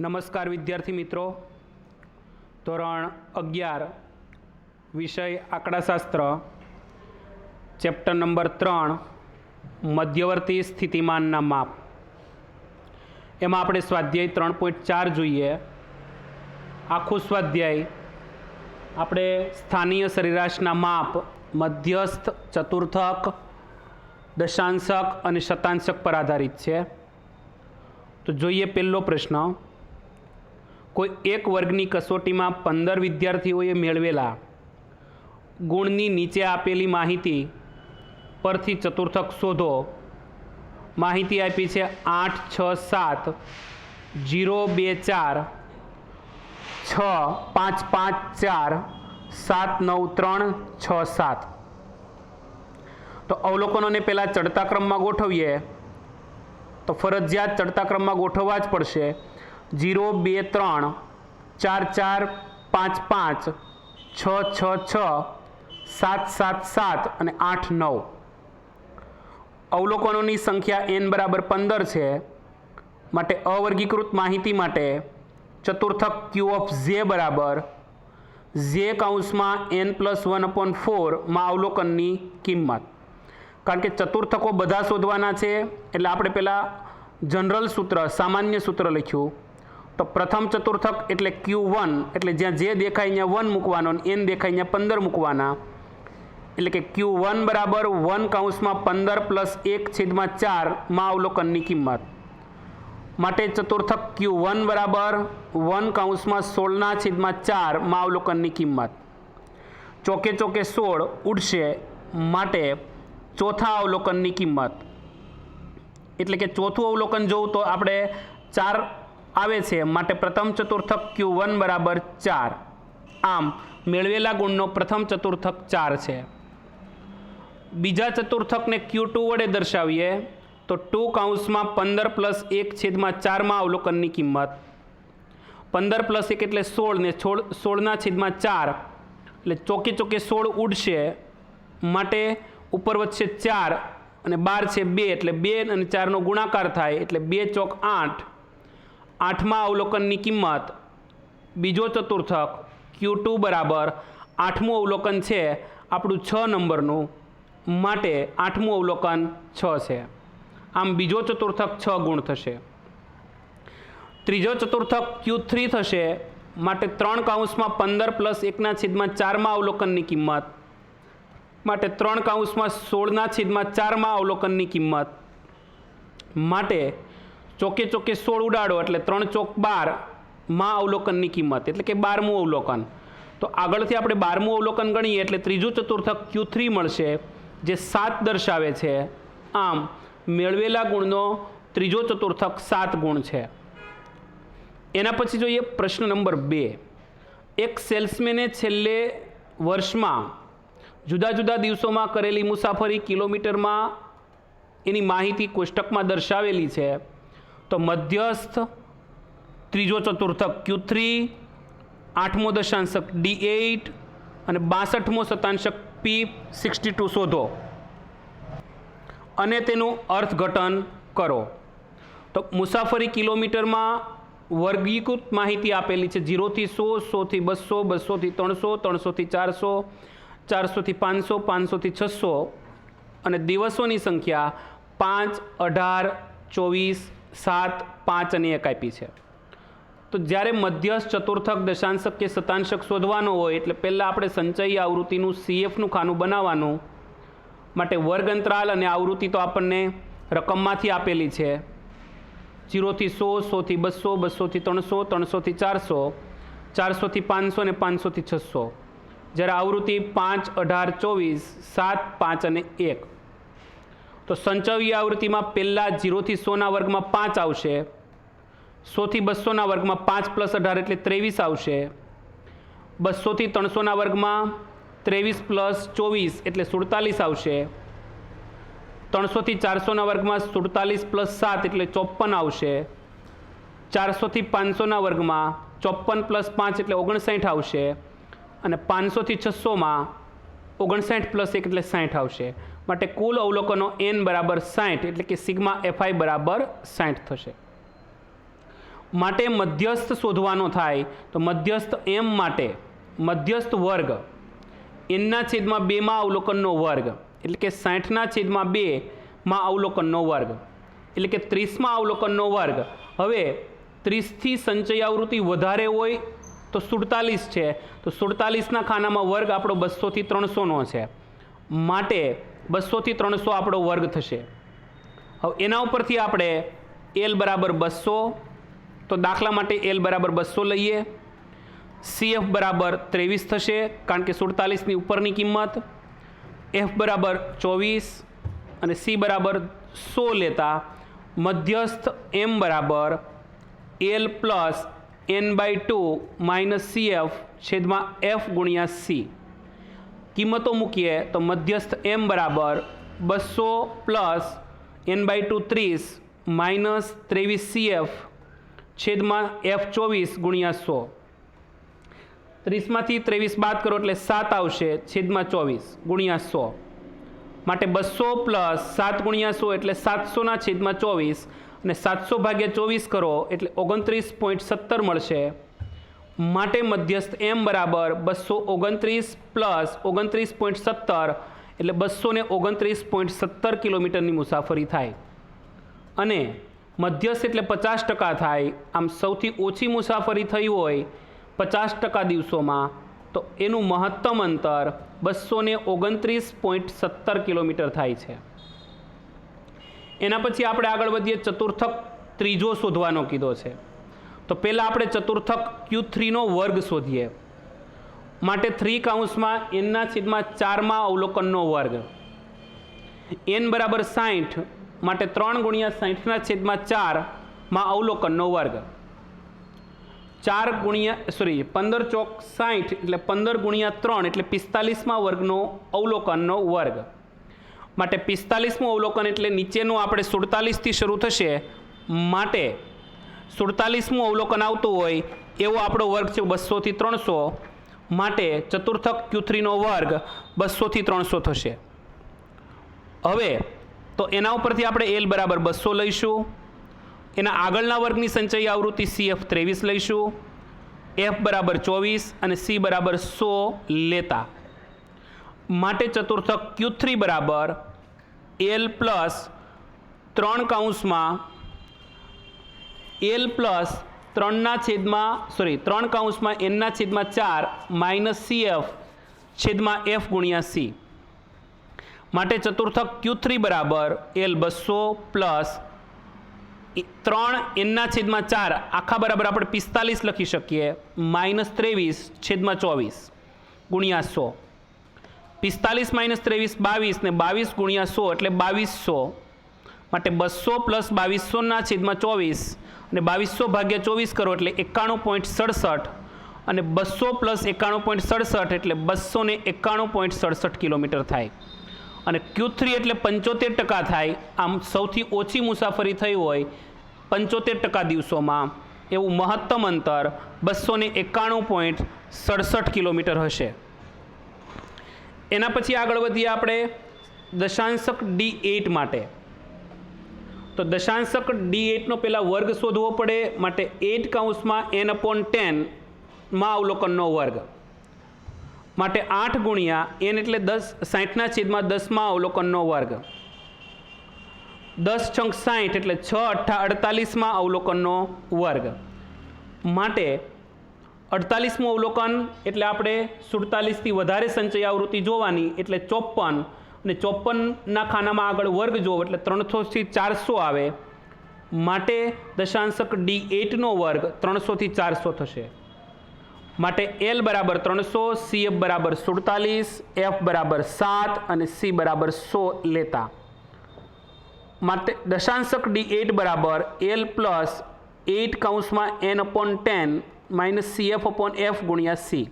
નમસ્કાર વિદ્યાર્થી મિત્રો. ધોરણ અગિયાર, વિષય આંકડાશાસ્ત્ર, ચેપ્ટર નંબર ત્રણ, મધ્યવર્તી સ્થિતિમાનના માપ. એમાં આપણે સ્વાધ્યાય ત્રણ પોઈન્ટ ચાર જોઈએ. આખું સ્વાધ્યાય આપણે સ્થાનીય સરેરાશના માપ, મધ્યસ્થ, ચતુર્થક, દશાંશક અને શતાંશક પર આધારિત છે. તો જોઈએ પહેલો પ્રશ્ન. કોઈ એક વર્ગની કસોટીમાં પંદર વિદ્યાર્થીઓએ મેળવેલા ગુણની નીચે આપેલી માહિતી પરથી ચતુર્થક શોધો. માહિતી આપી છે આઠ, છ, સાત, જીરો, બે, ચાર, છ, પાંચ પાંચ, ચાર, સાત, નવ, ત્રણ, છ, સાત. તો અવલોકનોને પહેલાં ચડતા ક્રમમાં ગોઠવીએ. તો ફરજિયાત ચડતા ક્રમમાં ગોઠવવા જ પડશે. જીરો બે ત્રણ ચાર ચાર પાંચ પાંચ છ છ છ સાત સાત સાત અને આઠ નવ. અવલોકનોની સંખ્યા એન બરાબર પંદર છે. માટે અવર્ગીકૃત માહિતી માટે ચતુર્થક ક્યુ ઓફ ઝે બરાબર ઝે કાઉન્સમાં એન પ્લસ વન અપોન ફોરમાં અવલોકનની કિંમત. કારણ કે ચતુર્થકો બધા શોધવાના છે, એટલે આપણે પહેલાં જનરલ સૂત્ર, સામાન્ય સૂત્ર લખ્યું. તો પ્રથમ ચતુર્થક એટલે ક્યુ વન એટલે જ્યાં જે દેખાય અહીંયા વન મૂકવાનો એન દેખાય અહીંયા પંદર મૂકવાના. એટલે કે ક્યુ વન બરાબર વન કાઉન્સમાં પંદર પ્લસ એક છેદમાં ચારમાં અવલોકનની કિંમત. માટે ચતુર્થક ક્યુ વન બરાબર વન કાઉન્સમાં સોળના છેદમાં ચારમાં અવલોકનની કિંમત. ચોકે ચોકે સોળ ઉડશે માટે ચોથા અવલોકનની કિંમત. એટલે કે ચોથું અવલોકન જોઉં તો આપણે ચાર આવે છે. માટે પ્રથમ ચતુર્થક ક્યુ વન બરાબર ચાર. આમ, મેળવેલા ગુણનો પ્રથમ ચતુર્થક ચાર છે. બીજા ચતુર્થકને ક્યુ ટુ વડે દર્શાવીએ, તો ટુ કાઉન્સમાં પંદર પ્લસ એક છેદમાં ચારમાં અવલોકનની કિંમત. પંદર પ્લસ એક એટલે સોળ ને સોળ સોળના છેદમાં ચાર. એટલે ચોકે ચોકે સોળ ઉડશે. માટે ઉપર વચ્ચે ચાર અને બાર છે બે. એટલે બે અને ચારનો ગુણાકાર થાય. એટલે બે ચોક આઠ. આઠમા અવલોકનની કિંમત, બીજો ચતુર્થક ક્યુ ટુ બરાબર આઠમું અવલોકન છે, આપણું છ નંબરનું, માટે આઠમું અવલોકન છ છે. આમ બીજો ચતુર્થક છ ગુણ થશે. ત્રીજો ચતુર્થક ક્યુ થ્રી થશે, માટે ત્રણ કાઉન્સમાં પંદર પ્લસ એકના છેદમાં ચારમાં અવલોકનની કિંમત, માટે ત્રણ કાઉન્સમાં સોળના છેદમાં ચારમાં અવલોકનની કિંમત, માટે ચોકે ચોકે સોળ ઉડાડો એટલે ત્રણ ચોક બારમાં અવલોકનની કિંમત, એટલે કે બારમું અવલોકન. તો આગળથી આપણે બારમું અવલોકન ગણીએ એટલે ત્રીજું ચતુર્થક ક્યુ થ્રી મળશે, જે સાત દર્શાવે છે. આમ, મેળવેલા ગુણનો ત્રીજો ચતુર્થક સાત ગુણ છે. એના પછી જોઈએ પ્રશ્ન નંબર બે. એક સેલ્સમેને છેલ્લે વર્ષમાં જુદા જુદા દિવસોમાં કરેલી મુસાફરી કિલોમીટરમાં એની માહિતી કોષ્ટકમાં દર્શાવેલી છે. તો મધ્યસ્થ, ત્રીજો ચતુર્થક ક્યુ થ્રી આઠમો દશાંશક ડી એઇટ અને બાસઠમો શતાંશક પી સિક્સટી ટુ શોધો. અને તેનું અર્થઘટન કરો. તો મુસાફરી કિલોમીટરમાં વર્ગીકૃત માહિતી આપેલી છે. જીરોથી સો સોથી બસો બસોથી ત્રણસો ત્રણસોથી ચારસો ચારસોથી પાંચસો પાંચસોથી છસો અને દિવસોની સંખ્યા પાંચ અઢાર ચોવીસ સાત, પાંચ અને એક આપી છે. તો જ્યારે મધ્યસ્થ, ચતુર્થક દશાંશક કે શતાંશક શોધવાનો હોય, એટલે પહેલાં આપણે સંચયી આવૃત્તિનું સીએફનું ખાનું બનાવવાનું. માટે વર્ગ અંતરાલ અને આવૃત્તિ તો આપણને રકમમાંથી આપેલી છે. જીરોથી સો, સોથી બસો, બસોથી ત્રણસો, ત્રણસોથી ચારસો, ચારસોથી પાંચસો અને પાંચસોથી છસો. જ્યારે આવૃત્તિ પાંચ, અઢાર, ચોવીસ, સાત, પાંચ અને એક. તો સંચવી આવૃત્તિમાં પહેલાં જીરોથી સોના વર્ગમાં પાંચ આવશે. સોથી બસોના વર્ગમાં પાંચ પ્લસ અઢાર એટલે ત્રેવીસ આવશે. બસોથી ત્રણસોના વર્ગમાં ત્રેવીસ પ્લસ ચોવીસ એટલે સુડતાલીસ આવશે. ત્રણસોથી ચારસોના વર્ગમાં સુડતાલીસ પ્લસ સાત એટલે ચોપન આવશે. ચારસોથી પાંચસોના વર્ગમાં ચોપન પ્લસ પાંચ એટલે ઓગણસાઠ આવશે. અને પાંચસોથી છસોમાં ઓગણસાઠ પ્લસ એક એટલે સાઠ આવશે. માટે કુલ અવલોકનો એન બરાબર સાઠ એટલે કે સિગ્મા એફઆઈ બરાબર સાઠ થશે. માટે મધ્યસ્થ શોધવાનો થાય તો મધ્યસ્થ એમ માટે મધ્યસ્થ વર્ગ એનના છેદમાં બેમાં અવલોકનનો વર્ગ, એટલે કે સાઠના છેદમાં બેમાં અવલોકનનો વર્ગ, એટલે કે ત્રીસમાં અવલોકનનો વર્ગ. હવે ત્રીસથી સંચય આવૃત્તિ વધારે હોય તો સુડતાલીસ છે, તો સુડતાલીસના ખાનામાં વર્ગ આપણો બસોથી ત્રણસોનો છે. માટે બસોથી ત્રણસો આપણો વર્ગ થશે. હવે એના ઉપરથી આપણે એલ બરાબર બસો, તો દાખલા માટે એલ બરાબર બસો લઈએ. સીએફ બરાબર ત્રેવીસ થશે, કારણ કે સુડતાલીસની ઉપરની કિંમત. એફ બરાબર ચોવીસ, અને સી બરાબર સો લેતા મધ્યસ્થ એમ બરાબર L plus n by two minus CF છેદમાં એફ ગુણ્યા સી કિંમતો મૂકીએ તો મધ્યસ્થ એમ બરાબર બસો પ્લસ એન બાય ટુ ત્રીસ માઇનસ ત્રેવીસ સીએફ છેદમાં એફ ચોવીસ ગુણ્યા સો. ત્રીસમાંથી ત્રેવીસ બાદ કરો એટલે સાત આવશે, છેદમાં ચોવીસ ગુણ્યા સો. માટે બસો પ્લસ સાત ગુણ્યા સો એટલે સાતસોના છેદમાં ચોવીસ અને સાતસો ભાગ્યા ચોવીસ કરો એટલે ઓગણત્રીસ પોઈન્ટ સત્તર મળશે. માટે મધ્યસ્થ એમ બરાબર બસો ઓગણત્રીસ પ્લસ ઓગણત્રીસ પોઈન્ટ સત્તર એટલે બસો ઓગણત્રીસ પોઈન્ટ સત્તર કિલોમીટરની મુસાફરી થાય. અને મધ્યસ્થ એટલે પચાસ ટકા થાય. આમ સૌથી ઓછી મુસાફરી થઈ હોય પચાસ ટકા દિવસોમાં, તો એનું મહત્તમ અંતર બસો ઓગણત્રીસ પોઈન્ટ સત્તર કિલોમીટર થાય છે. એના પછી આપણે આગળ વધીએ ચતુર્થક ત્રીજો શોધવાનો કીધો છે. તો પહેલાં આપણે ચતુર્થક ક્યુ થ્રીનો વર્ગ શોધીએ. માટે થ્રી કાઉન્સમાં એનના છેદમાં ચારમાં અવલોકનનો વર્ગ. એન બરાબર સાઠ માટે ત્રણ ગુણ્યા સાઠના છેદમાં ચારમાં અવલોકનનો વર્ગ. ચાર ગુણ્યા સોરી પંદર ચોક સાઠ એટલે પંદર ગુણ્યા ત્રણ એટલે પિસ્તાલીસમાં વર્ગનો અવલોકનનો વર્ગ. માટે પિસ્તાલીસમું અવલોકન એટલે નીચેનું આપણે સુડતાલીસથી શરૂ થશે. માટે સુડતાલીસમું અવલોકન આવતું હોય, એવો આપણો વર્ગ છે બસોથી ત્રણસો. માટે ચતુર્થક ક્યુથ્રીનો વર્ગ બસોથી ત્રણસો થશે. હવે, તો એના ઉપરથી આપણે એલ બરાબર બસો લઈશું. એના આગળના વર્ગની સંચય આવૃત્તિ સી એફ ત્રેવીસ લઈશું. એફ બરાબર ચોવીસ અને સી બરાબર સો લેતા. માટે ચતુર્થક ક્યુ થ્રી બરાબર એલ પ્લસ ત્રણ કાઉન્સમાં એલ પ્લસ ત્રણના છેદમાં સોરી ત્રણ કાઉન્સમાં એનના છેદમાં ચાર માઇનસ સી એફ છેદમાં એફ ગુણ્યા સી માટે ચતુર્થક ક્યુ થ્રી બરાબર એલ બસો પ્લસ ત્રણ એનના છેદમાં ચાર, આખા બરાબર આપણે પિસ્તાલીસ લખી શકીએ, માઇનસ ત્રેવીસ છેદમાં ચોવીસ ગુણ્યા સો. પિસ્તાલીસ માઇનસ ત્રેવીસ બાવીસ ને બાવીસ ગુણ્યા સો એટલે બાવીસો માટે બસો પ્લસ બાવીસોના છેદમાં ચોવીસ અને બાવીસો ભાગ્યા ચોવીસ કરો એટલે એકાણું પોઈન્ટ સડસઠ અને બસો પ્લસ એકાણું પોઈન્ટ સડસઠ એટલે બસો ને એકાણું પોઈન્ટ સડસઠ કિલોમીટર થાય. અને ક્યુ થ્રી એટલે પંચોતેર ટકા થાય, આમ સૌથી ઓછી મુસાફરી થઈ હોય પંચોતેર ટકા દિવસોમાં, એવું મહત્તમ અંતર બસો ને એકાણું પોઈન્ટ સડસઠ કિલોમીટર હશે. એના પછી આગળ વધીએ આપણે દશાંશક ડી એઇટ માટે. તો દશાંશક ડી એટનો પહેલાં વર્ગ શોધવો પડે, માટે એટ કાઉન્સમાં એન અપોન ટેનમાં અવલોકનનો વર્ગ. માટે આઠ ગુણ્યા એન એટલે દસ, સાઠના છેદમાં દસમાં અવલોકનનો વર્ગ. દસ છંક સાઠ એટલે છ અઠ્ઠા અડતાલીસમાં અવલોકનનો વર્ગ. માટે અડતાલીસમું અવલોકન એટલે આપણે સુડતાલીસથી વધારે સંચય આવૃત્તિ જોવાની એટલે ચોપન અને ચોપનના ખાનામાં આગળ વર્ગ જુઓ એટલે ત્રણસોથી ચારસો આવે. માટે દશાંશક ડી એટનો વર્ગ ત્રણસોથી ચારસો થશે. માટે એલ બરાબર ત્રણસો, સી એફ બરાબર સુડતાલીસ, એફ બરાબર સાત અને સી બરાબર સો લેતા. માટે દશાંશક ડી એટ બરાબર L plus eight કાઉન્સમાં N upon ten minus C F upon F ગુણ્યા સી.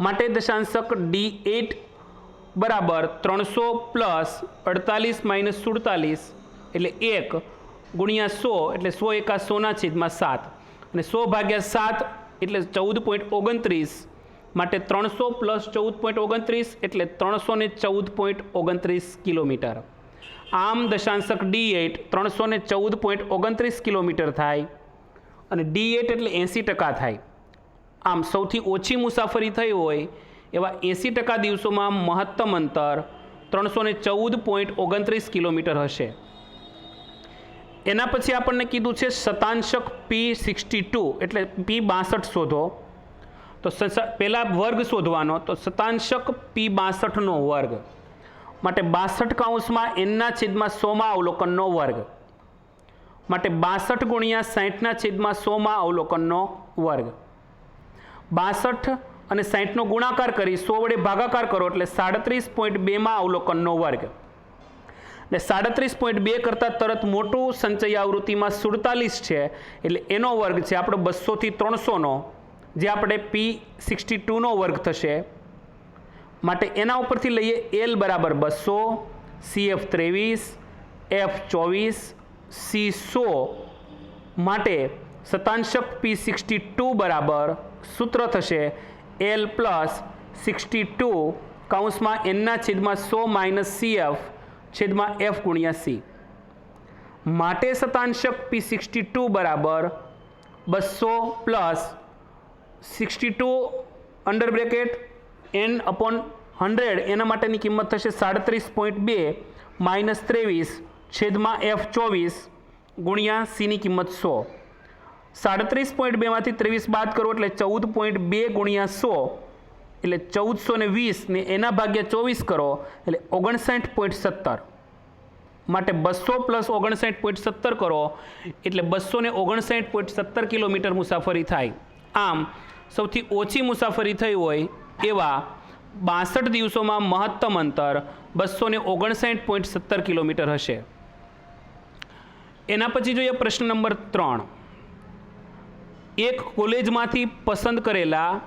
માટે દશાંશક ડી એટ બરાબર ત્રણસો પ્લસ અડતાલીસ માઇનસ સુડતાલીસ એટલે એક ગુણ્યા સો એટલે સો એકા સોના છેદમાં સાત. અને સો ભાગ્યા સાત એટલે ચૌદ પોઈન્ટ ઓગણત્રીસ માટે ત્રણસો પ્લસ ચૌદ પોઈન્ટ ઓગણત્રીસ એટલે ત્રણસો ને ચૌદ પોઈન્ટ ઓગણત્રીસ કિલોમીટર. આમ દશાંશક ડી એટ ત્રણસો ને ચૌદ પોઈન્ટ ઓગણત્રીસ કિલોમીટર થાય અને ડી એટ એટલે એંસી ટકા થાય. આમ સૌથી ઓછી મુસાફરી થઈ હોય એવા એંસી ટકા દિવસોમાં મહત્તમ અંતર ત્રણસો ને ચૌદ પોઈન્ટ ઓગણત્રીસ કિલોમીટર હશે. એના પછી આપણને કીધું છે શતાંશક પી સિક્સટી ટુ એટલે પી બાસઠ શોધો. તો પહેલાં વર્ગ શોધવાનો, તો શતાંશક પી બાસઠનો વર્ગ માટે બાસઠ કાઉન્સમાં એનના છેદમાં સોમાં અવલોકનનો વર્ગ માટે બાસઠ ગુણ્યા સાહીઠના છેદમાં સોમાં અવલોકનનો વર્ગ. બાસઠ અને સાહીઠનો ગુણાકાર કરી સો વડે ભાગાકાર કરો એટલે સાડત્રીસ પોઈન્ટ બેમાં અવલોકનનો વર્ગ. એટલે સાડત્રીસ પોઈન્ટ બે કરતાં તરત મોટું સંચય આવૃત્તિમાં સુડતાલીસ છે, એટલે એનો વર્ગ છે આપણો બસોથી ત્રણસોનો, જે આપણે પી સિક્સટી ટુનો વર્ગ થશે. માટે એના ઉપરથી લઈએ એલ બરાબર બસો સી એફ ત્રેવીસ, એફ ચોવીસ, સી સો. માટે શતાંશક પી સિક્સટી ટુ બરાબર સૂત્ર થશે એલ પ્લસ સિક્સટી ટુ કાઉન્સમાં એનના છેદમાં સો માઇનસ સી એફ છેદમાં એફ ગુણ્યા સી માટે શતાંશક પી સિક્સટી ટુ બરાબર બસો plus sixty two under bracket N upon hundred એના માટેની કિંમત થશે સાડત્રીસ પોઈન્ટ બે માઇનસ ત્રેવીસ છેદમાં એફ ચોવીસ ગુણ્યા સીની કિંમત સો. સાડત્રીસ પોઈન્ટ બેમાંથી ત્રેવીસ બાદ કરો એટલે ચૌદ પોઈન્ટ બે ગુણ્યા સો. એટલે ચૌદસો ને વીસ ને એના ભાગ્યા ચોવીસ કરો એટલે ઓગણસાઠ પોઈન્ટ સત્તર. માટે બસો પ્લસ ઓગણસાઠ પોઈન્ટ સત્તર કરો એટલે બસો ને ઓગણસાઠ પોઈન્ટ સત્તર કિલોમીટર મુસાફરી થાય. આમ, સૌથી ઓછી મુસાફરી થઈ હોય એવા બાસઠ દિવસોમાં મહત્તમ અંતર બસો ને ઓગણસાઠ પોઈન્ટ સત્તર કિલોમીટર હશે. એના પછી જોઈએ પ્રશ્ન નંબર ત્રણ. એક કોલેજમાંથી પસંદ કરેલા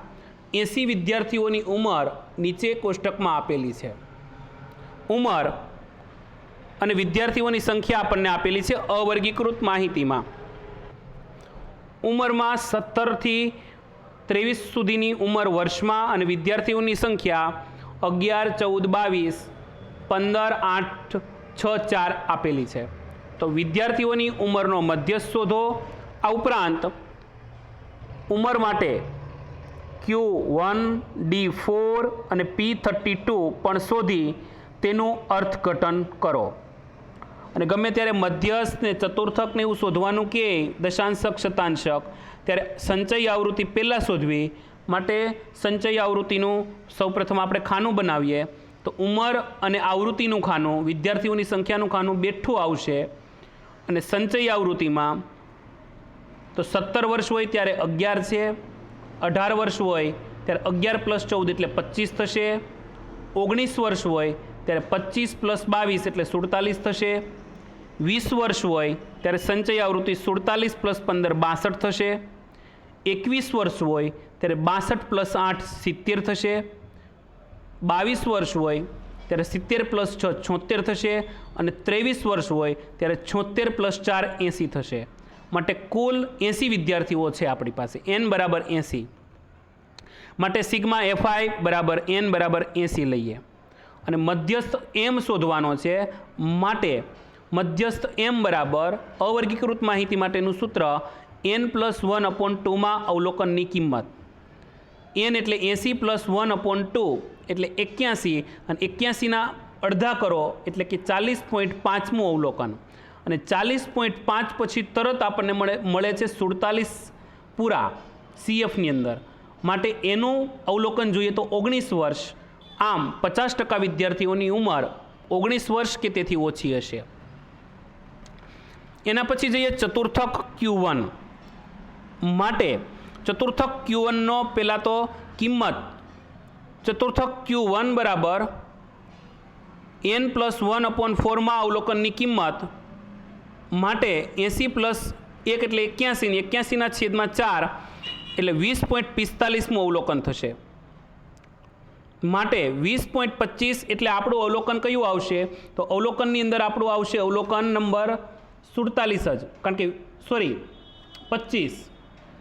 એંસી વિદ્યાર્થીઓની ઉંમર નીચે કોષ્ટકમાં આપેલી છે. ઉંમર અને વિદ્યાર્થીઓની સંખ્યા આપણને આપેલી છે અવર્ગીકૃત માહિતીમાં. ઉંમરમાં સત્તરથી ત્રેવીસ સુધીની ઉંમર વર્ષમાં અને વિદ્યાર્થીઓની સંખ્યા અગિયાર, ચૌદ, બાવીસ, પંદર, આઠ, છ, ચાર આપેલી છે. તો વિદ્યાર્થીઓની ઉંમરનો મધ્ય શોધો. આ ઉપરાંત ઉંમર માટે ક્યુ વન ડી ફોર અને પી થર્ટી ટુ પણ શોધી તેનું અર્થઘટન કરો. અને ગમે ત્યારે મધ્યસ્થ ને ચતુર્થક ને એવું શોધવાનું કે દશાંશક શતાંશક, ત્યારે સંચય આવૃત્તિ પહેલાં શોધવી માટે સંચય આવૃત્તિનું સૌપ્રથમ આપણે ખાનું બનાવીએ. તો ઉંમર અને આવૃત્તિનું ખાનું, વિદ્યાર્થીઓની સંખ્યાનું ખાનું બેઠું આવશે. અને સંચય આવૃત્તિમાં તો સત્તર વર્ષ હોય ત્યારે અગિયાર છે, અઢાર વર્ષ હોય ત્યારે અગિયાર પ્લસ ચૌદ એટલે પચીસ થશે, ઓગણીસ વર્ષ હોય ત્યારે પચીસ પ્લસ બાવીસ એટલે સુડતાલીસ થશે, વીસ વર્ષ હોય ત્યારે સંચય આવૃત્તિ સુડતાલીસ પ્લસ પંદર બાસઠ થશે, એકવીસ વર્ષ હોય ત્યારે બાસઠ પ્લસ આઠ સિત્તેર થશે, બાવીસ વર્ષ હોય ત્યારે સિત્તેર પ્લસ છ છોતેર થશે અને ત્રેવીસ વર્ષ હોય ત્યારે છોતેર પ્લસ ચાર એંસી થશે. માટે કુલ એંસી વિદ્યાર્થીઓ છે આપણી પાસે. એન બરાબર એંસી. માટે સિગ્મા એફઆઈ બરાબર એન બરાબર એંસી લઈએ. અને મધ્યસ્થ એમ શોધવાનો છે માટે મધ્યસ્થ એમ બરાબર અવર્ગીકૃત માહિતી માટેનું સૂત્ર એન પ્લસ વન અપોન ટુમાં અવલોકનની કિંમત. એન એટલે એંસી પ્લસ વન અપોન ટુ એટલે એક્યાસી અને એક્યાસીના અડધા કરો એટલે કે ચાલીસ પોઈન્ટ પાંચમું અવલોકન. અને ચાલીસ પોઈન્ટ પાંચ પછી તરત આપણને મળે મળે છે સુડતાલીસ પૂરા સીએફની અંદર. માટે એનું અવલોકન જોઈએ તો ઓગણીસ વર્ષ, આમ પચાસ ટકા વિદ્યાર્થીઓની ઉંમર ઓગણીસ વર્ષ કે તેથી ઓછી હશે. એના પછી જઈએ ચતુર્થક ક્યુ વન. માટે ચતુર્થક ક્યુ વનનો પહેલાં તો કિંમત ચતુર્થક ક્યુ વન બરાબર એન પ્લસ વન અપોન ફોરમાં અવલોકનની કિંમત માટે એંસી પ્લસ એક એટલે એક્યાસી એક્યાસીના છેદમાં ચાર એટલે વીસ પોઈન્ટ પિસ્તાલીસમું અવલોકન થશે. માટે વીસ પોઈન્ટ પચીસ એટલે આપણું અવલોકન કયું આવશે? તો અવલોકનની અંદર આપણું આવશે અવલોકન નંબર સુડતાલીસ જ, કારણ કે સોરી પચીસ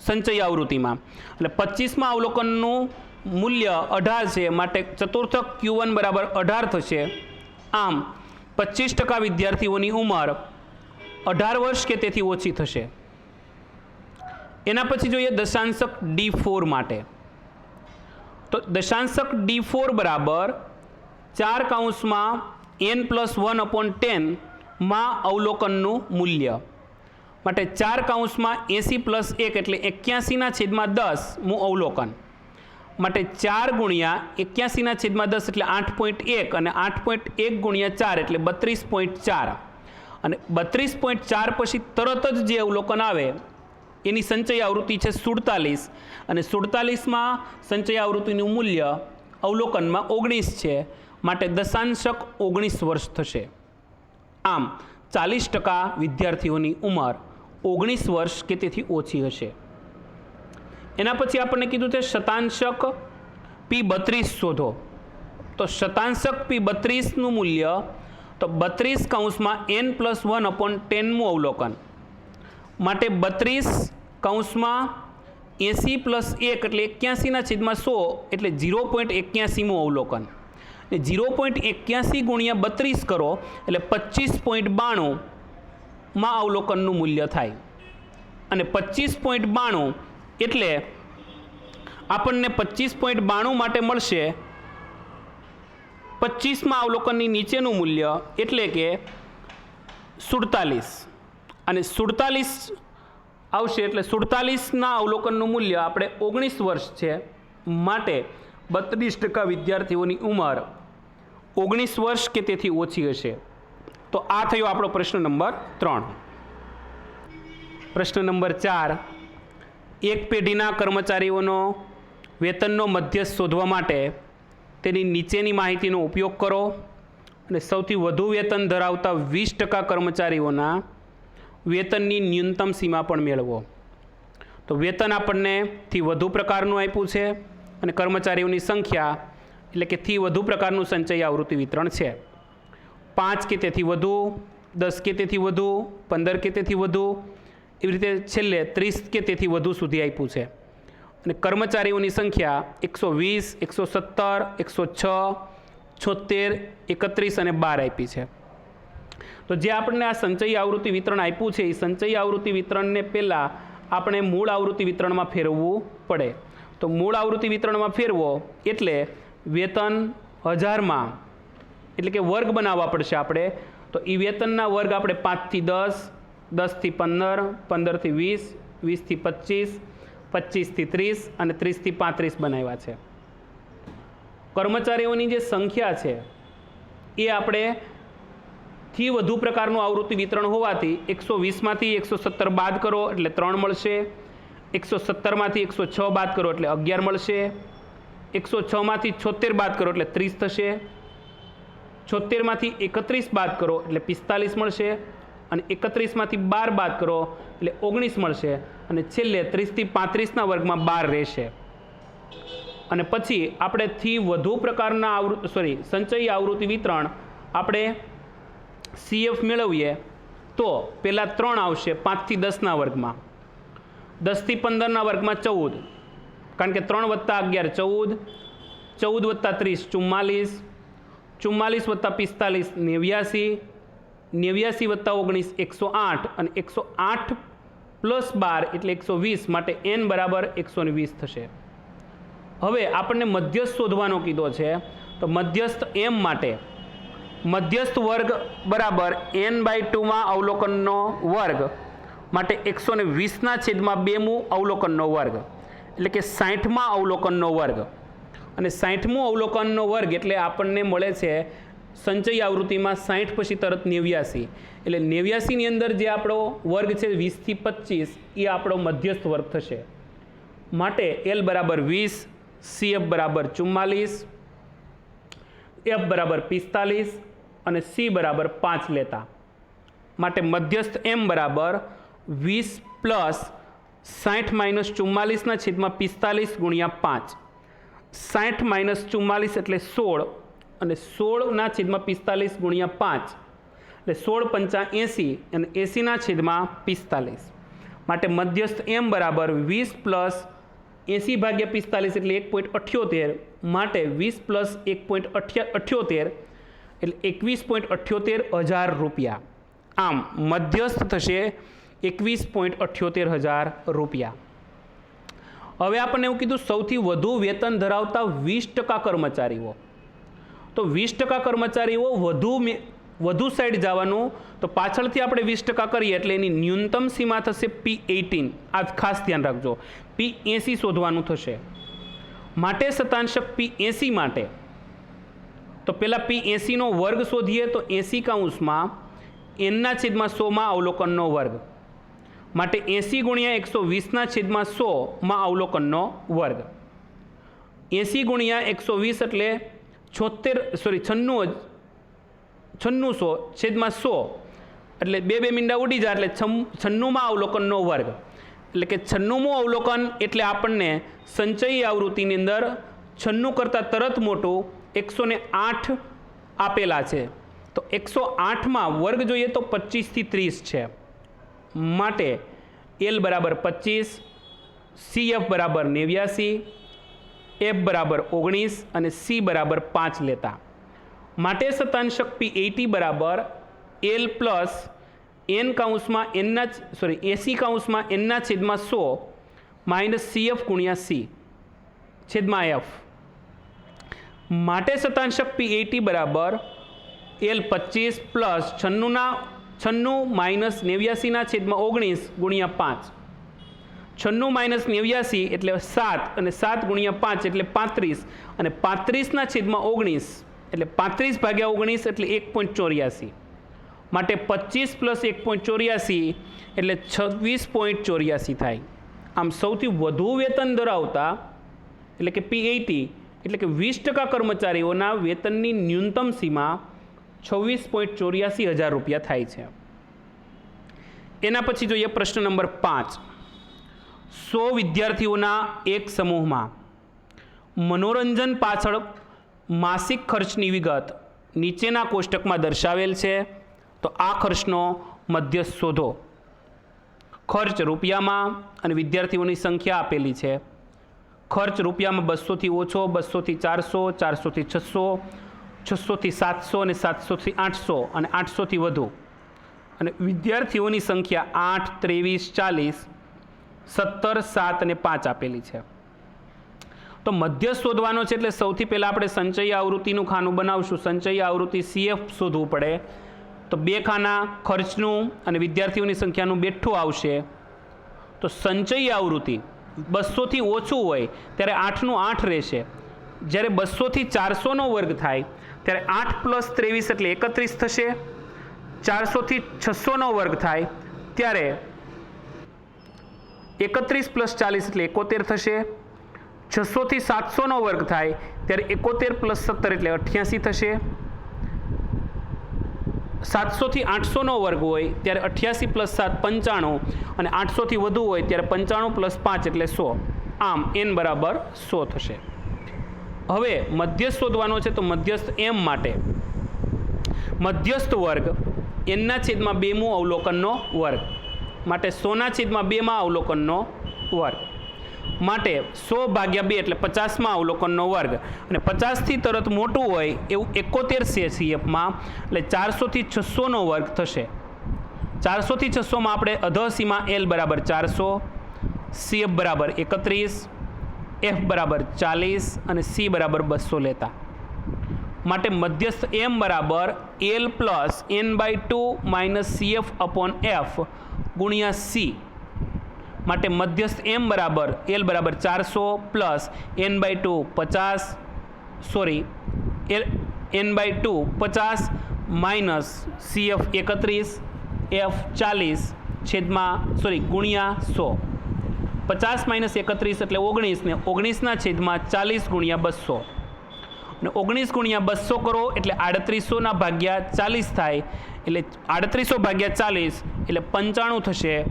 સંચય આવૃત્તિમાં. એટલે પચીસમાં અવલોકનનું મૂલ્ય અઢાર છે, માટે ચતુર્થક ક્યુ વન બરાબર અઢાર થશે. આમ, પચીસ ટકા વિદ્યાર્થીઓની ઉંમર અઢાર વર્ષ કે તેથી ઓછી થશે. એના પછી જોઈએ દશાંશક ડી ફોર માટે. તો દશાંશક ડી ફોર બરાબર ચાર કાઉન્સમાં એન પ્લસ વન અપોન ટેનમાં અવલોકનનું મૂલ્ય. માટે ચાર કાઉન્સમાં એંસી પ્લસ એક એટલે એક્યાસીના છેદમાં દસમું અવલોકન. માટે ચાર ગુણ્યા એક્યાસીના છેદમાં દસ એટલે આઠ પોઈન્ટ એક અને આઠ પોઈન્ટ એક ગુણ્યા ચાર એટલે બત્રીસ પોઈન્ટ ચાર. અને બત્રીસ પોઈન્ટ ચાર પછી તરત જ જે અવલોકન આવે, એની સંચય આવૃત્તિ છે સુડતાલીસ. અને સુડતાલીસમાં સંચય આવૃત્તિનું મૂલ્ય અવલોકનમાં ઓગણીસ છે, માટે દશાંશક ઓગણીસ વર્ષ થશે. આમ, ચાલીસ ટકા વિદ્યાર્થીઓની ઉંમર ઓગણીસ વર્ષ કે તેથી ઓછી હશે. એના પછી આપણને કીધું છે શતાંશક પી બત્રીસ શોધો. તો શતાંશક પી બત્રીસનું મૂલ્ય તો બત્રીસ કૌંસમાં એન પ્લસ વન અપોન ટેનમું અવલોકન. માટે બત્રીસ કૌંસમાં એંસી પ્લસ એક એટલે એક્યાસીના છેદમાં સો એટલે ઝીરો પોઈન્ટ એક્યાસીમું અવલોકન. ને ઝીરો પોઈન્ટ એક્યાસી ગુણ્યા બત્રીસ કરો એટલે પચીસ પોઈન્ટ બાણુંમાં અવલોકનનું મૂલ્ય થાય. અને પચીસ પોઈન્ટ બાણું એટલે આપણને પચીસ પોઈન્ટ બાણું માટે મળશે પચીસમાં અવલોકનની નીચેનું મૂલ્ય એટલે કે સુડતાલીસ. અને સુડતાલીસ આવશે એટલે સુડતાલીસના અવલોકનનું મૂલ્ય આપણે ઓગણીસ વર્ષ છે માટે બત્રીસ ટકા વિદ્યાર્થીઓની ઉંમર ઓગણીસ વર્ષ કે તેથી ઓછી હશે. તો આ થયો આપણો પ્રશ્ન નંબર ત્રણ. પ્રશ્ન નંબર ચાર. એક પેઢીના કર્મચારીઓનો વેતનનો મધ્યસ્થ શોધવા માટે તેની નીચેની માહિતીનો ઉપયોગ કરો અને સૌથી વધુ વેતન ધરાવતા વીસ ટકા કર્મચારીઓના વેતનની ન્યૂનતમ સીમા પણ મેળવો. તો વેતન આપણને થી વધુ પ્રકારનું આપ્યું છે અને કર્મચારીઓની સંખ્યા એટલે કે થી વધુ પ્રકારનું સંચય આવૃત્તિ વિતરણ છે. પાંચ કે તેથી વધુ, દસ કે તેથી વધુ, પંદર કે તેથી વધુ, એવી રીતે છેલ્લે ત્રીસ કે તેથી વધુ સુધી આપ્યું છે. અને કર્મચારીઓની સંખ્યા એકસો વીસ, એકસો સત્તર, એકસો છ છોતેર એકત્રીસ અને બાર આપી છે. તો જે આપણને આ સંચયી આવૃત્તિ વિતરણ આપ્યું છે, એ સંચયી આવૃત્તિ વિતરણને પહેલાં આપણે મૂળ આવૃત્તિ વિતરણમાં ફેરવવું પડે. તો મૂળ આવૃત્તિ વિતરણમાં ફેરવો એટલે વેતન હજારમાં, એટલે કે વર્ગ બનાવવા પડશે આપણે. તો એ વેતનના વર્ગ આપણે પાંચથી દસ, દસથી પંદર, પંદરથી વીસ, વીસથી પચીસ પચીસથી ત્રીસ અને ત્રીસથી પાંત્રીસ બનાવ્યા છે. કર્મચારીઓની જે સંખ્યા છે, એ આપણે થી વધુ પ્રકારનું આવૃત્તિ વિતરણ હોવાથી એકસો વીસમાંથી એકસો સત્તર બાદ કરો એટલે ત્રણ મળશે. એકસો સત્તરમાંથી એકસો છ બાદ કરો એટલે અગિયાર મળશે. એકસો છમાંથી છોતેર બાદ કરો એટલે ત્રીસ થશે. છોતેરમાંથી એકત્રીસ બાદ કરો એટલે પિસ્તાલીસ મળશે. અને એકત્રીસમાંથી બાર બાદ કરો એટલે ઓગણીસ મળશે. અને છેલ્લે ત્રીસથી પાંત્રીસના વર્ગમાં બાર રહેશે. અને પછી આપણે થી વધુ પ્રકારના આવૃત્તિ સોરી સંચયી આવૃત્તિ વિતરણ આપણે સીએફ મેળવીએ, તો પહેલાં ત્રણ આવશે પાંચથી દસના વર્ગમાં. દસથી પંદરના વર્ગમાં ચૌદ. કારણ કે ત્રણ વત્તા અગિયાર ચૌદ ચૌદ વત્તા ત્રીસ ચુમ્માલીસ ચુમ્માલીસ વત્તા પિસ્તાલીસ નેવ્યાસી નેવ્યાસી વત્તા ઓગણીસ એકસો આઠ અને એકસો આઠ પ્લસ બાર એટલે એકસો વીસ માટે એન બરાબર એકસો વીસ થશે. હવે આપણને મધ્યસ્થ શોધવાનો કીધો છે, તો મધ્યસ્થ એમ માટે મધ્યસ્થ વર્ગ બરાબર એન બાય ટુમાં અવલોકનનો વર્ગ માટે એકસો ને વીસના છેદમાં બેમું અવલોકનનો વર્ગ, એટલે કે સાઠમાં અવલોકનનો વર્ગ. અને સાઠમું અવલોકનનો વર્ગ એટલે આપણને મળે છે સંચય આવૃત્તિમાં સાઠ પછી તરત નેવ્યાસી. એટલે નેવ્યાસીની અંદર જે આપણો વર્ગ છે વીસથી પચીસ, એ આપણો મધ્યસ્થ વર્ગ થશે. માટે એલ બરાબર વીસ, સી એફ બરાબર ચુમ્માલીસ, એફ બરાબર પિસ્તાલીસ અને સી બરાબર પાંચ લેતા. માટે મધ્યસ્થ એમ બરાબર વીસ પ્લસ સાઠ માઇનસ ચુમ્માલીસના છેદમાં પિસ્તાલીસ ગુણ્યા પાંચ. સાઠ માઇનસ ચુમ્માલીસ એટલે સોળ અને સોળના છેદમાં પિસ્તાલીસ ગુણ્યા પાંચ. એટલે સોળ પંચા એંસી અને એંસીના છેદમાં પિસ્તાલીસ. માટે મધ્યસ્થ એમ બરાબર વીસ પ્લસ એંસી ભાગ્યા પિસ્તાલીસ એટલે એક પોઈન્ટ અઠ્યોતેર. માટે વીસ પ્લસ એક પોઈન્ટ અઠ્યોતેર એટલે એકવીસ પોઈન્ટ અઠ્યોતેર હજાર રૂપિયા. આમ મધ્યસ્થ થશે એકવીસ પોઈન્ટ અઠ્યોતેર હજાર રૂપિયા. હવે આપણને એવું કીધું, સૌથી વધુ વેતન ધરાવતા વીસ ટકા કર્મચારીઓ. તો વીસ ટકા કર્મચારીઓ વધુ વધુ સાઈડ જવાનું, તો પાછળથી આપણે વીસ ટકા કરીએ એટલે એની ન્યૂનતમ સીમા થશે પી એઇટીન. આ ખાસ ધ્યાન રાખજો. પી એંસી શોધવાનું થશે. માટે શતાંશક પી એંસી માટે. તો પહેલાં પી એંસીનો વર્ગ શોધીએ, તો એંસી કાઉન્સમાં એનના છેદમાં સોમાં અવલોકનનો વર્ગ. માટે એંસી ગુણ્યા એકસો વીસના છેદમાં સોમાં અવલોકનનો વર્ગ. એંસી ગુણ્યા એકસો વીસ એટલે છોતેર સોરી છન્નું છન્નું સો, છેદમાં સો, એટલે બે બે મીંડા ઉડી જાય, એટલે છન્નુંમાં અવલોકનનો વર્ગ. એટલે કે છન્નુંમું અવલોકન એટલે આપણને સંચયી આવૃત્તિની અંદર છન્નું કરતાં તરત મોટું એકસો આઠ આપેલા છે. તો એકસો આઠમાં વર્ગ જોઈએ તો પચીસથી ત્રીસ છે. માટે એલ બરાબર પચીસ સીએફ બરાબર નેવ્યાસી એફ બરાબર ઓગણીસ અને સી બરાબર પાંચ લેતા. માટે શતાંશક પી એટી બરાબર એલ પ્લસ એન કાઉન્સમાં એનના સોરી એસી કાઉન્સમાં એનના છેદમાં સો માઇનસ સીએફ ગુણ્યા સી છેદમાં એફ માટે શતાંશક પી એટી બરાબર એલ પચીસ પ્લસ છન્નુંના છન્નું માઇનસ નેવ્યાસીના છેદમાં ઓગણીસ ગુણ્યા પાંચ. છન્નું માઇનસ નેવ્યાસી એટલે સાત અને સાત ગુણ્યા પાંચ એટલે પાંત્રીસ અને પાંત્રીસના છેદમાં ઓગણીસ એટલે પાંત્રીસ ભાગ્યા ઓગણીસ એટલે એક પોઈન્ટ ચોર્યાસી. માટે પચીસ પ્લસ એક પોઈન્ટ ચોર્યાસી એટલે છવ્વીસ પોઈન્ટ ચોર્યાસી થાય. આમ સૌથી વધુ વેતન ધરાવતા એટલે કે પી એટી એટલે કે વીસ ટકા કર્મચારીઓના વેતનની ન્યૂનતમ સીમા છવ્વીસ પોઈન્ટ ચોર્યાસી હજાર રૂપિયા થાય છે. એના પછી જોઈએ પ્રશ્ન નંબર પાંચ. સો વિદ્યાર્થીઓના એક સમૂહમાં. મનોરંજન પાછળ માસિક ખર્ચની વિગત નીચેના કોષ્ટકમાં દર્શાવેલ છે. તો આ ખર્ચનો મધ્ય શોધો. ખર્ચ રૂપિયામાં અને વિદ્યાર્થીઓની સંખ્યા આપેલી છે. ખર્ચ રૂપિયામાં બસોથી ઓછો, બસોથી ચારસો, ચારસોથી છસો, છસોથી સાતસો અને સાતસોથી આઠસો અને આઠસોથી વધુ. અને વિદ્યાર્થીઓની સંખ્યા આઠ, ત્રેવીસ, ચાલીસ સત્તર, સાત અને પાંચ આપેલી છે. તો મધ્ય શોધવાનો છે એટલે સૌથી પહેલાં આપણે સંચય આવૃત્તિનું ખાનું બનાવશું. સંચય આવૃત્તિ સીએફ શોધવું પડે. તો બે ખાના ખર્ચનું અને વિદ્યાર્થીઓની સંખ્યાનું બેઠું આવશે. તો સંચય આવૃત્તિ બસોથી ઓછું હોય ત્યારે આઠનું આઠ રહેશે. જ્યારે બસોથી ચારસોનો વર્ગ થાય ત્યારે આઠ પ્લસ ત્રેવીસ એટલે એકત્રીસ થશે. ચારસોથી છસોનો વર્ગ થાય ત્યારે એકત્રીસ પ્લસ ચાલીસ એટલે એકોતેર થશે. છસોથી સાતસોનો વર્ગ થાય ત્યારે એકોતેર પ્લસ સત્તર એટલે અઠ્યાસી થશે. સાતસોથી આઠસોનો વર્ગ હોય ત્યારે અઠ્યાસી પ્લસ સાત પંચાણું અને આઠસોથી વધુ હોય ત્યારે પંચાણું પ્લસ પાંચ એટલે સો. આમ એન બરાબર સો થશે. હવે મધ્યસ્થ શોધવાનો છે તો મધ્યસ્થ એમ માટે. મધ્યસ્થ વર્ગ એનના છેદમાં બેમું અવલોકનનો વર્ગ. માટે સોના છેદમાં બેમાં અવલોકનનો વર્ગ. માટે સો ભાગ્યા બે એટલે પચાસમાં અવલોકનનો વર્ગ. અને પચાસથી તરત મોટું હોય એવું એકોતેર સીએફમાં એટલે ચારસોથી છસોનો વર્ગ થશે. ચારસોથી છસોમાં આપણે અધસીમાં એલ બરાબર ચારસો, સીએફ બરાબર એકત્રીસ, એફ બરાબર ચાલીસ અને સી બરાબર બસો લેતા. માટે મધ્યસ્થ એમ બરાબર L plus N by two minus CF upon F ગુણ્યા સી માટે મધ્યસ્થ એમ બરાબર, એલ બરાબર ચારસો પ્લસ એન બાય ટુ પચાસ, sorry, L, N by two પચાસ માઇનસ સીએફ એકત્રીસ, એફ ચાલીસ છેદમાં, સોરી, ગુણ્યા સો. પચાસ માઇનસ એકત્રીસ એટલે ઓગણીસ ને ઓગણીસના છેદમાં ચાલીસ ગુણ્યા બસો. અને ઓગણીસ ગુણ્યા બસો કરો એટલે આડત્રીસોના ભાગ્યા ચાલીસ થાય. એટલે આડત્રીસો ભાગ્યા ચાલીસ એટલે પંચાણું થશે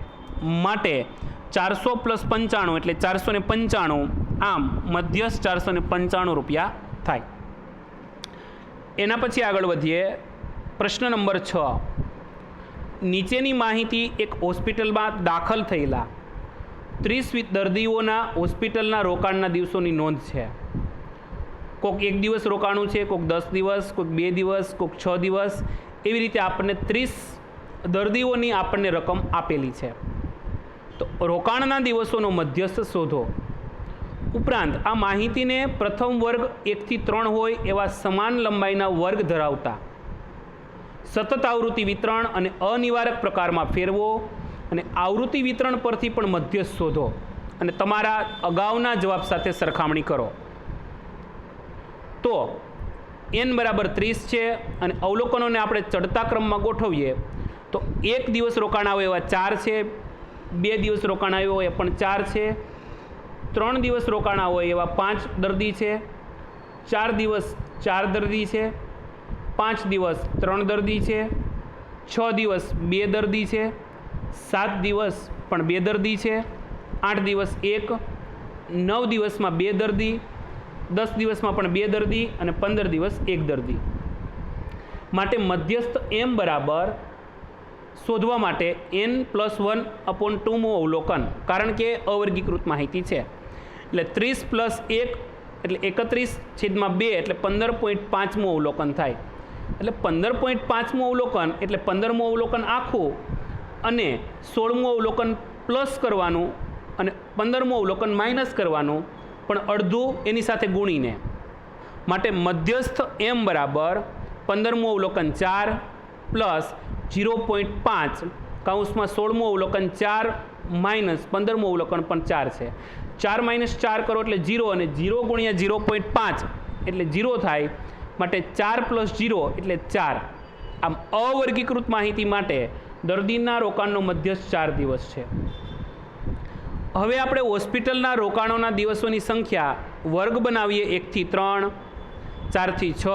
માટે. ચારસો પ્લસ પંચાણું એટલે ચારસો ને પંચાણું. આમ મધ્યસ્થ ચારસો ને પંચાણું રૂપિયા થાય. એના પછી આગળ વધીએ. પ્રશ્ન નંબર છ. નીચેની માહિતી એક હોસ્પિટલમાં દાખલ થયેલા. ત્રીસ દર્દીઓના હોસ્પિટલના રોકાણના દિવસોની નોંધ છે. કોઈક એક દિવસ રોકાણું છે કોઈક દસ દિવસ કોઈક બે દિવસ કોઈક છ દિવસ, એવી રીતે આપણને ત્રીસ દર્દીઓની આપણને રકમ આપેલી છે. તો રોકાણના દિવસોનો મધ્યસ્થ શોધો. ઉપરાંત આ માહિતીને પ્રથમ વર્ગ એકથી ત્રણ હોય એવા સમાન લંબાઈના વર્ગ ધરાવતા. સતત આવૃત્તિ વિતરણ અને અનિવારક પ્રકારમાં ફેરવો અને આવૃત્તિ વિતરણ પરથી પણ મધ્યસ્થ શોધો અને તમારા અગાઉના જવાબ સાથે સરખામણી કરો. તો એન બરાબર ત્રીસ છે અને અવલોકનોને આપણે ચડતા ક્રમમાં ગોઠવીએ તો એક દિવસ રોકાણ આવે એવા ચાર છે, બે દિવસ રોકાણ આવ્યો હોય એ પણ ચાર છે, ત્રણ દિવસ રોકાણ હોય એવા પાંચ દર્દી છે, ચાર દિવસ ચાર દર્દી છે, પાંચ દિવસ ત્રણ દર્દી છે, છ દિવસ બે દર્દી છે, સાત દિવસ પણ બે દર્દી છે, આઠ દિવસ એક, નવ દિવસમાં બે દર્દી દસ દિવસમાં પણ બે દર્દી અને પંદર દિવસ એક દર્દી. માટે મધ્યસ્થ એમ બરાબર શોધવા માટે એન પ્લસ વન અપોન ટુમું અવલોકન, કારણ કે અવર્ગીકૃત માહિતી છે. એટલે ત્રીસ પ્લસ એક એટલે એકત્રીસ છેદમાં બે એટલે પંદર પોઈન્ટ પાંચમું અવલોકન થાય. એટલે પંદર પોઈન્ટ પાંચમું અવલોકન એટલે પંદરમું અવલોકન આખું અને સોળમું અવલોકન પ્લસ કરવાનું અને પંદરમું અવલોકન માઇનસ કરવાનું પણ અડધું એની સાથે ગુણીને. માટે મધ્યસ્થ એમ બરાબર પંદરમું અવલોકન ચાર પ્લસ જીરો પોઈન્ટ પાંચ કાઉન્સમાં સોળમું અવલોકન ચાર માઇનસ પંદરમું અવલોકન પણ ચાર છે. ચાર માઇનસ ચાર કરો એટલે જીરો અને જીરો ગુણ્યા જીરો પોઈન્ટ પાંચ એટલે જીરો થાય. માટે ચાર પ્લસ જીરો એટલે ચાર. આમ અવર્ગીકૃત માહિતી માટે દર્દીના રોકાણનો મધ્યસ્થ ચાર દિવસ છે. હવે આપણે હોસ્પિટલના રોકાણોના દિવસોની સંખ્યા વર્ગ બનાવીએ એકથી ત્રણ, ચારથી છ,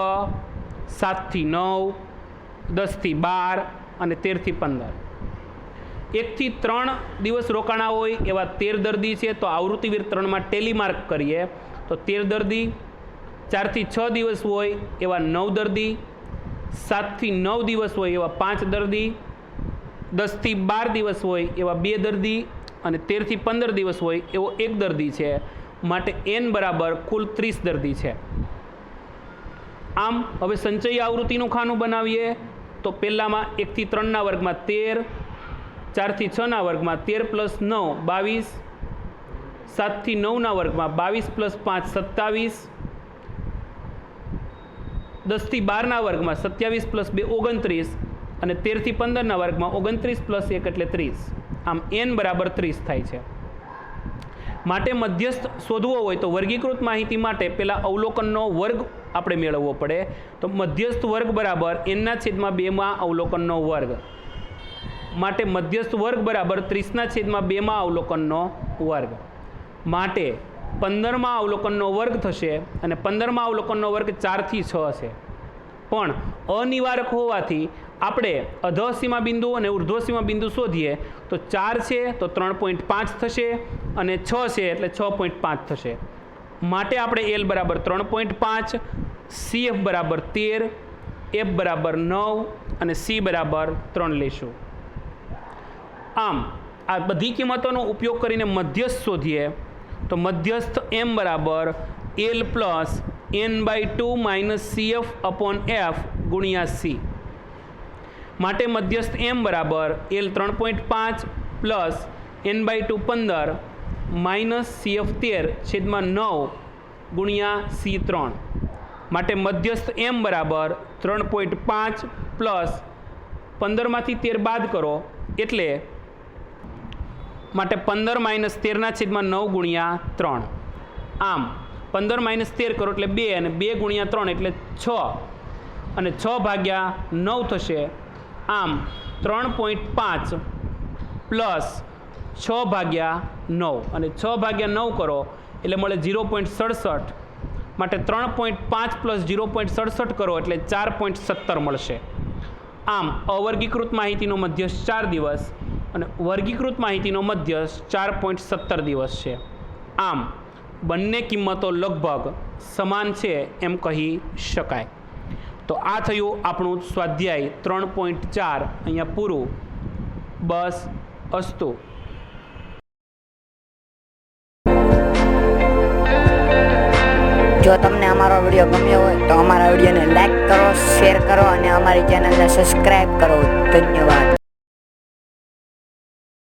સાતથી નવ, દસથી બાર અને તેરથી પંદર. એકથી ત્રણ દિવસ રોકાણા હોય એવા તેર દર્દી છે તો આવૃત્તિ વિતરણમાં ટેલીમાર્ક કરીએ. તો તેર દર્દી, ચારથી છ દિવસ હોય એવા નવ દર્દી, સાતથી નવ દિવસ હોય એવા પાંચ દર્દી, દસથી બાર દિવસ હોય એવા બે દર્દી અને તેરથી પંદર દિવસ હોય એવો એક દર્દી છે, માટે એન બરાબર કુલ ત્રીસ દર્દી છે. આમ હવે સંચયી આવૃત્તિનું ખાનું બનાવીએ, તો પહેલાંમાં એકથી ત્રણના વર્ગમાં તેર, ચારથી છના વર્ગમાં તેર પ્લસ નવ બાવીસ, સાતથી નવના વર્ગમાં બાવીસ પ્લસ પાંચ સત્તાવીસ, દસથી બારના વર્ગમાં સત્યાવીસ પ્લસ બે ઓગણત્રીસ, અને તેરથી પંદરના વર્ગમાં ઓગણત્રીસ પ્લસ એક એટલે ત્રીસ. આમ એન બરાબર ત્રીસ થાય છે. માટે મધ્યસ્થ શોધવો હોય તો વર્ગીકૃત માહિતી માટે પહેલાં અવલોકનનો વર્ગ આપણે મેળવવો પડે. તો મધ્યસ્થ વર્ગ બરાબર એનના છેદમાં બેમાં અવલોકનનો વર્ગ. માટે મધ્યસ્થ વર્ગ બરાબર ત્રીસના છેદમાં બેમાં અવલોકનનો વર્ગ. માટે પંદરમાં અવલોકનનો વર્ગ થશે અને પંદરમાં અવલોકનનો વર્ગ ચારથી છ છે પણ અનિવારક હોવાથી આપણે અધસીમા બિંદુ અને ઉર્ધ્વસીમા બિંદુ શોધીએ તો ચાર છે, તો ત્રણ પોઈન્ટ પાંચ થશે અને છ છે, એટલે છ પોઈન્ટ પાંચ થશે. માટે આપણે એલ બરાબર ત્રણ પોઈન્ટ પાંચ સી એફ બરાબર તેર એફ બરાબર નવ અને સી બરાબર ત્રણ લઈશું. આમ, આ બધી કિંમતોનો ઉપયોગ કરીને મધ્યસ્થ શોધીએ તો મધ્યસ્થ એમ બરાબર L plus N by two minus C F upon F ગુણ્યા સી માટે મધ્યસ્થ એમ બરાબર એલ ત્રણ પોઈન્ટ પાંચ પ્લસ એન બાય ટુ પંદર માઇનસ સી એફ તેર છેદમાં નવ ગુણ્યા સી ત્રણ. માટે મધ્યસ્થ એમ બરાબર ત્રણ પોઈન્ટ પાંચ પ્લસ પંદરમાંથી તેર બાદ કરો એટલે માટે પંદર માઇનસ તેરના છેદમાં નવ ગુણ્યા ત્રણ. આમ પંદર માઇનસ તેર કરો એટલે બે અને બે ગુણ્યા ત્રણ એટલે છ. અને છ ભાગ્યા નવ થશે. આમ ત્રણ પોઈન્ટ પાંચ પ્લસ છ ભાગ્યા નવ. અને છ ભાગ્યા નવ કરો એટલે મળે ઝીરો પોઈન્ટ સડસઠ. માટે ત્રણ પોઈન્ટ પાંચ પ્લસ ઝીરો પોઈન્ટ સડસઠ કરો એટલે ચાર પોઈન્ટ સત્તર મળશે. આમ અવર્ગીકૃત માહિતીનો મધ્યસ્થ ચાર દિવસ અને વર્ગીકૃત માહિતીનો મધ્યસ્થ ચાર પોઈન્ટ સત્તર દિવસ છે. આમ બંને કિંમતો લગભગ સમાન છે એમ કહી શકાય. તો આ થયું આપણું સ્વાધ્યાય ત્રણ પોઈન્ટ ચાર. અહીંયા પૂરું. બસ અસ્તુ. જો તમને અમારો વીડિયો ગમ્યો હોય તો અમારા વિડીયોને લાઈક કરો શેર કરો અને અમારી ચેનલને સબસ્ક્રાઈબ કરો. ધન્યવાદ.